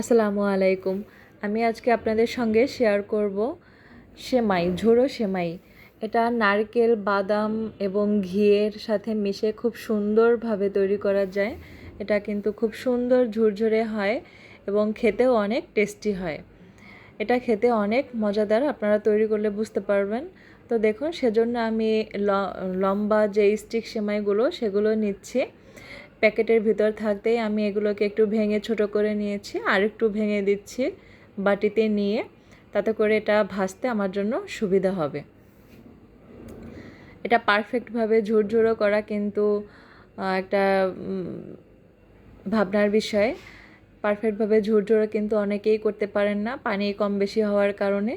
আসসালামু আলাইকুম। আমি আজকে আপনাদের সঙ্গে শেয়ার করব সেমাই ঝোড়ো সেমাই। এটা নারকেল, বাদাম এবং ঘিয়ের সাথে মিশে খুব সুন্দরভাবে তৈরি করা যায়। এটা কিন্তু খুব সুন্দর ঝুরঝুরে হয় এবং খেতেও অনেক টেস্টি হয়। এটা খেতে অনেক মজাদার, আপনারা তৈরি করলে বুঝতে পারবেন। তো দেখুন, সেজন্য আমি লম্বা যে স্টিক সেমাইগুলো, সেগুলো নিচ্ছি। প্যাকেটের ভিতর থাকতেই আমি এগুলোকে একটু ভেঙে ছোট করে নিয়েছি, আর একটু ভেঙে দিচ্ছি বাটিতে নিয়ে। তাতে করে এটা ভাজতে আমার জন্য সুবিধা হবে। এটা পারফেক্টভাবে ঝুরঝুরো করা কিন্তু একটা ভাবনার বিষয়। পারফেক্টভাবে ঝুরঝুরো কিন্তু অনেকেই করতে পারেন না, পানি কম বেশি হওয়ার কারণে।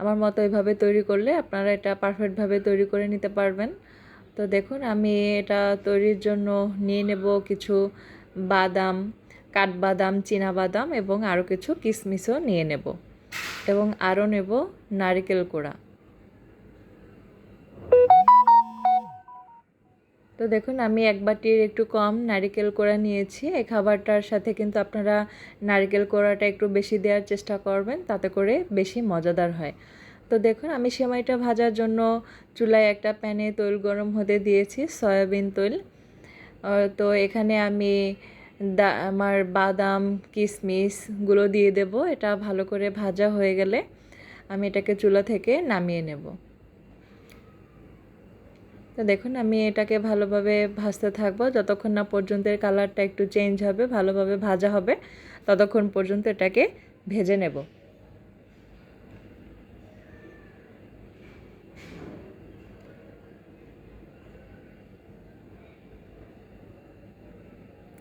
আমার মতো এভাবে তৈরি করলে আপনারা এটা পারফেক্টভাবে তৈরি করে নিতে পারবেন। তো দেখুন, আমি এটা তৈরির জন্য নিয়ে নেব কিছু বাদাম, কাঠবাদাম বাদাম এবং আরও কিছু কিশমিশও নিয়ে নেব এবং আরও নেব নারিকেল কোড়া। তো দেখুন, আমি এক বাটির একটু কম নারিকেল কোড়া নিয়েছি। এই খাবারটার সাথে কিন্তু আপনারা নারিকেল কোড়াটা একটু বেশি দেওয়ার চেষ্টা করবেন, তাতে করে বেশি মজাদার হয়। তো দেখুন, আমি সেমাইটা ভাজার জন্য চুলায় একটা প্যানে তৈল গরম হতে দিয়েছি, সয়াবিন তৈল। তো এখানে আমি দা, আমার বাদাম কিশমিশগুলো দিয়ে দেব, এটা ভালো করে ভাজা হয়ে গেলে আমি এটাকে চুলা থেকে নামিয়ে নেব। তো দেখুন, আমি এটাকে ভালোভাবে ভাজতে থাকব, যতক্ষণ না পর্যন্ত কালারটা একটু চেঞ্জ হবে, ভালোভাবে ভাজা হবে, ততক্ষণ পর্যন্ত এটাকে ভেজে নেব।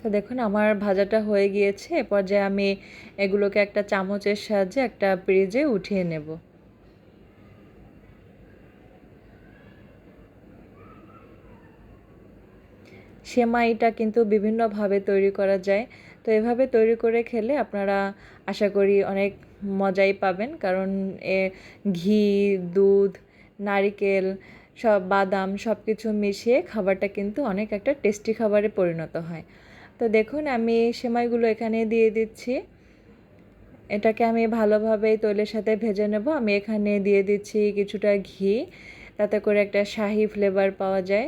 তো দেখুন, আমার ভাজাটা হয়ে গিয়েছে। এরপর যে আমি এগুলোকে একটা চামচের সাহায্যে একটা ফ্রিজে উঠিয়ে নেব। সেমাইটা কিন্তু বিভিন্নভাবে তৈরি করা যায়। তো এভাবে তৈরি করে খেলে আপনারা আশা করি অনেক মজাই পাবেন। কারণ এ ঘি, দুধ, নারিকেল, সব বাদাম সব কিছু মিশিয়ে খাবারটা কিন্তু অনেক একটা টেস্টি খাবারে পরিণত হয়। তো দেখুন, আমি সেমাইগুলো এখানে দিয়ে দিচ্ছি। এটাকে আমি ভালোভাবে তৈলের সাথে ভেজে নেব। আমি এখানে দিয়ে দিচ্ছি কিছুটা ঘি, তাতে করে একটা শাহি ফ্লেভার পাওয়া যায়।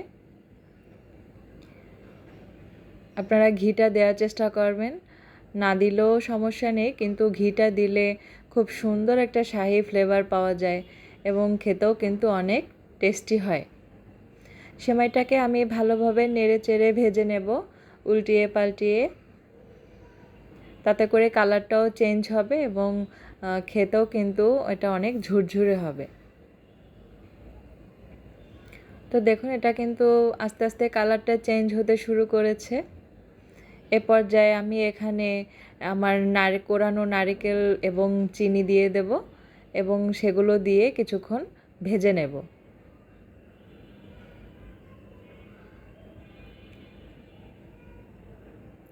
আপনারা ঘিটা দেওয়ার চেষ্টা করবেন। না দিলেও সমস্যা নেই, কিন্তু ঘিটা দিলে খুব সুন্দর একটা শাহি ফ্লেভার পাওয়া যায় এবং খেতেও কিন্তু অনেক টেস্টি হয়। সেমাইটাকে আমি ভালোভাবে নেড়ে চেড়ে ভেজে নেব। উল্টিয়ে পাল্টিয়ে তাতে করে কালারটাও চেঞ্জ হবে এবং খেতেও কিন্তু এটা অনেক ঝুরঝুরে হবে। তো দেখুন, এটা কিন্তু আস্তে আস্তে কালারটা চেঞ্জ হতে শুরু করেছে। এ পর্যায়ে আমি এখানে আমার নারে, কোরানো নারিকেল এবং চিনি দিয়ে দেব এবং সেগুলো দিয়ে কিছুক্ষণ ভেজে নেব।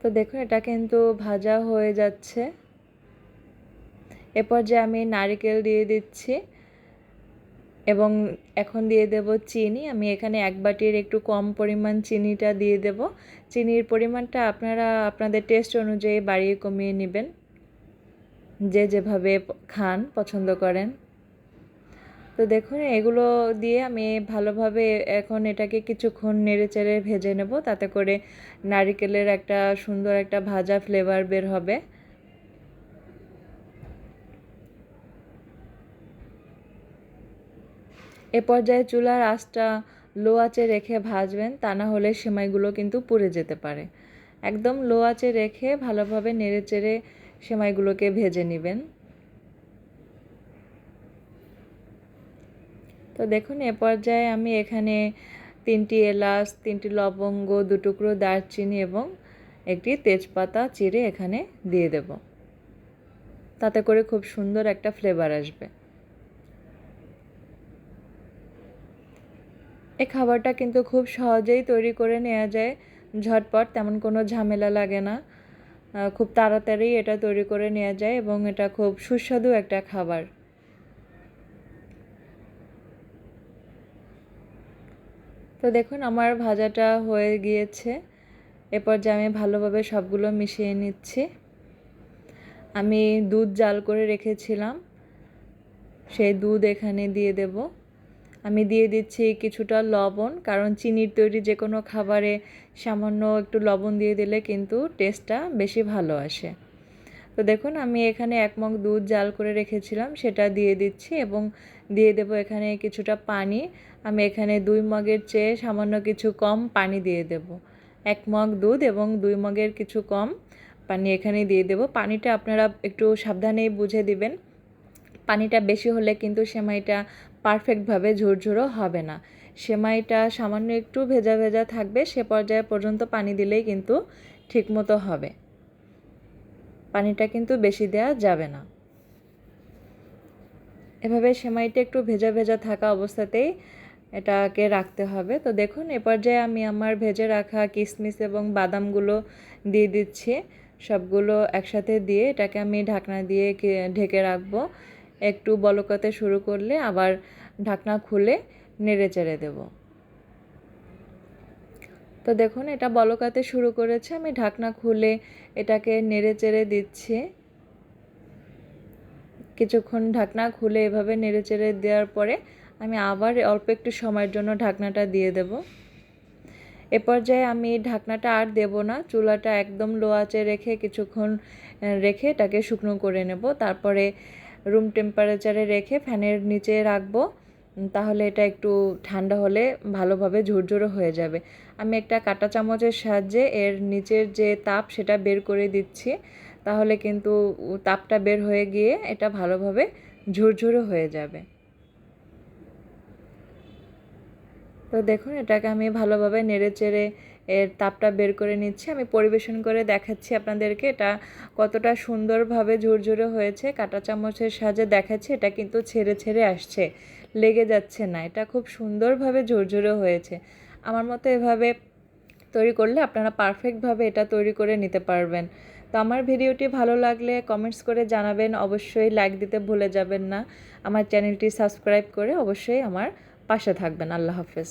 তো দেখুন এটা কিন্তু ভাজা হয়ে যাচ্ছে। এরপর যে আমি নারিকেল দিয়ে দিচ্ছি এবং এখন দিয়ে দেব চিনি। আমি এখানে এক বাটির একটু কম পরিমাণ চিনিটা দিয়ে দেব। চিনির পরিমাণটা আপনারা, আপনাদের টেস্ট অনুযায়ী বাড়িয়ে কমিয়ে নেবেন। যে যেভাবে খান, পছন্দ করেন। তো দেখুন, এগুলো দিয়ে আমি ভালোভাবে এখন এটাকে কিছুক্ষণ নেড়ে চেড়ে ভেজে নেব। তাতে করে নারিকেলের একটা সুন্দর একটা ভাজা ফ্লেভার বের হবে। এ পর্যায়ে চুলার আঁচটা লো আঁচে রেখে ভাজবেন, তা না হলে সেমাইগুলো কিন্তু পুড়ে যেতে পারে। একদম লো আঁচে রেখে ভালোভাবে নেড়ে চেড়ে সেমাইগুলোকে ভেজে নেবেন। তো দেখুন, এ পর্যায়ে আমি এখানে তিনটি এলাচ, তিনটি লবঙ্গ দুটুকরো দারচিনি এবং একটি তেজপাতা চিড়ে এখানে দিয়ে দেব। তাতে করে খুব সুন্দর একটা ফ্লেভার আসবে। এই খাবারটা কিন্তু খুব সহজেই তৈরি করে নেওয়া যায়। ঝটপট, তেমন কোনো ঝামেলা লাগে না। খুব তাড়াতাড়ি এটা তৈরি করে নেওয়া যায় এবং এটা খুব সুস্বাদু একটা খাবার। তো দেখুন, আমার ভাজাটা হয়ে গিয়েছে। এরপর যে আমি ভালোভাবে সবগুলো মিশিয়ে নিচ্ছি। আমি দুধ জাল করে রেখেছিলাম। সেই দুধ এখানে দিয়ে দেব। আমি দিয়ে দিচ্ছি কিছুটা লবণ, কারণ চিনির তৈরি যে কোনো খাবারে সামান্য একটু লবণ দিয়ে দিলে কিন্তু টেস্টটা বেশি ভালো আসে। তো দেখুন, আমি এখানে এক মগ দুধ জাল করে রেখেছিলাম, সেটা দিয়ে দিচ্ছি এবং দিয়ে দেব এখানে কিছুটা পানি। আমি এখানে দুই মগের চেয়ে সামান্য কিছু কম পানি দিয়ে দেব। এক মগ দুধ এবং দুই মগের কিছু কম পানি এখানে দিয়ে দেব। পানিটা আপনারা একটু সাবধানেই বুঝে দিবেন। পানিটা বেশি হলে কিন্তু সেমাইটা পারফেক্টভাবে ঝুরঝুরো হবে না। সেমাইটা সামান্য একটু ভেজা ভেজা থাকবে, সে পর্যায়ে পর্যন্ত পানি দিলেই কিন্তু ঠিকমতো হবে। পানিটা কিন্তু বেশি দেওয়া যাবে না। এভাবে সেমাইটা একটু ভেজা ভেজা থাকা অবস্থাতেই এটাকে রাখতে হবে। তো দেখুন, এ পর্যায়ে আমি আমার ভেজে রাখা কিশমিশ এবং বাদামগুলো দিয়ে দিচ্ছি। সবগুলো একসাথে দিয়ে এটাকে আমি ঢাকনা দিয়ে ঢেকে রাখব। একটু বলকাতে শুরু করলে আবার ঢাকনা খুলে নেড়ে চেড়ে দেব। তো দেখুন, এটা বলকাতে শুরু করেছে। আমি ঢাকনা খুলে এটাকে নেড়ে চেড়ে দিচ্ছি। কিছুক্ষণ ঢাকনা খুলে এভাবে নেড়ে চেড়ে দেওয়ার পরে আমি আবার অল্প একটু সময়ের জন্য ঢাকনাটা দিয়ে দেব। এ পর্যায়ে আমি ঢাকনাটা আর দেব না। চুলাটা একদম লো আঁচে রেখে কিছুক্ষণ রেখে এটাকে শুকনো করে নেব। তারপরে রুম টেম্পারেচারে রেখে ফ্যানের নিচে রাখব। তাহলে এটা একটু ঠান্ডা হলে ভালোভাবে ঝুরঝুরো হয়ে যাবে। আমি একটা কাঁটা চামচের সাহায্যে এর নিচের যে তাপ সেটা বের করে দিচ্ছি। তাহলে কিন্তু তাপটা বের হয়ে গিয়ে এটা ভালোভাবে ঝুরঝুরো হয়ে যাবে। তো দেখুন, এটাকে আমি ভালোভাবে নেড়ে চেড়ে এর তাপটা বের করে নিচ্ছি। আমি পরিবেশন করে দেখাচ্ছি আপনাদেরকে এটা কতটা সুন্দরভাবে ঝুরঝুরে হয়েছে। কাঁটা চামচের সাহায্যে দেখাচ্ছি, এটা কিন্তু ছেড়ে ছেড়ে আসছে। লেগে যাচ্ছে না। এটা খুব সুন্দরভাবে ঝরঝরে হয়েছে। আমার মতো এভাবে তৈরি করলে আপনারা পারফেক্টভাবে এটা তৈরি করে নিতে পারবেন। তো আমার ভিডিওটি ভালো লাগলে কমেন্টস করে জানাবেন। অবশ্যই লাইক দিতে ভুলে যাবেন না। আমার চ্যানেলটি সাবস্ক্রাইব করে অবশ্যই আমার পাশে থাকবেন। আল্লাহ হাফেজ।